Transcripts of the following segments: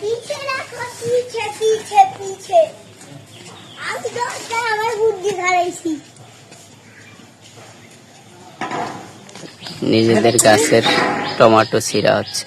पीछे रखो पीछे पीछे पीछे अब दोस्त আমার বুদ্ধি ধরেছি নিজেদের গাছের টমেটো ছিঁড়া হচ্ছে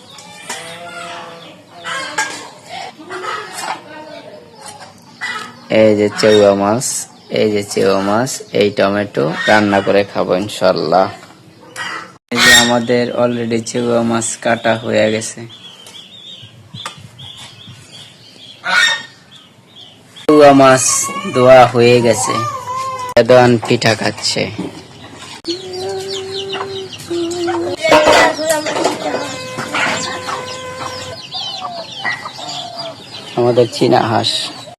এই যে চেউয়া মাছ, এই যে চেউয়া মাছ, এই টমেটো রান্না করে খাব ইনশাল্লাহ এই যে আমাদের অলরেডি চেউয়া মাছ কাটা হয়ে গেছে। চেউয়া মাছ ধোয়া হয়ে গেছে। বেদান পিঠা খাচ্ছে। আমাদের চীনা হাঁস।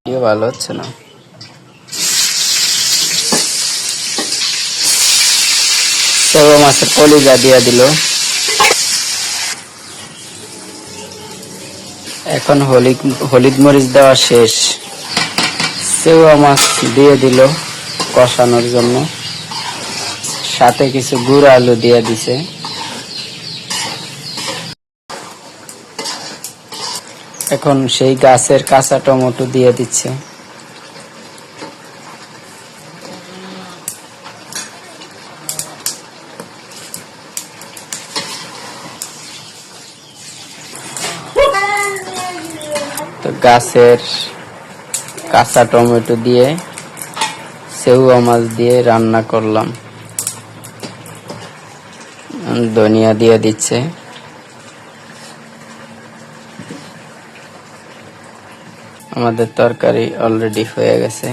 ভিডিও ভালো হচ্ছে না। চেউয়া মাছের কলিজা দিয়ে দিল। এখন হলিদ হলিদ মরিচ দেওয়া শেষ। চেউয়া মাছ দিয়ে দিল কষানোর জন্য। সাথে কিছু গুঁড়া আলু দিয়ে দিছে। এখন সেই গাছের কাঁচা টমেটো দিয়ে দিচ্ছে। তো গাছের কাঁচা টমেটো দিয়ে সেউয়া মাছ দিয়ে রান্না করলাম। ধনিয়া দিয়ে দিচ্ছে। আমাদের তরকারি অলরেডি হয়ে গেছে।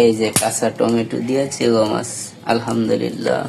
এই যে কাঁচা টমেটো দিয়ে গো মাছ আলহামদুলিল্লাহ।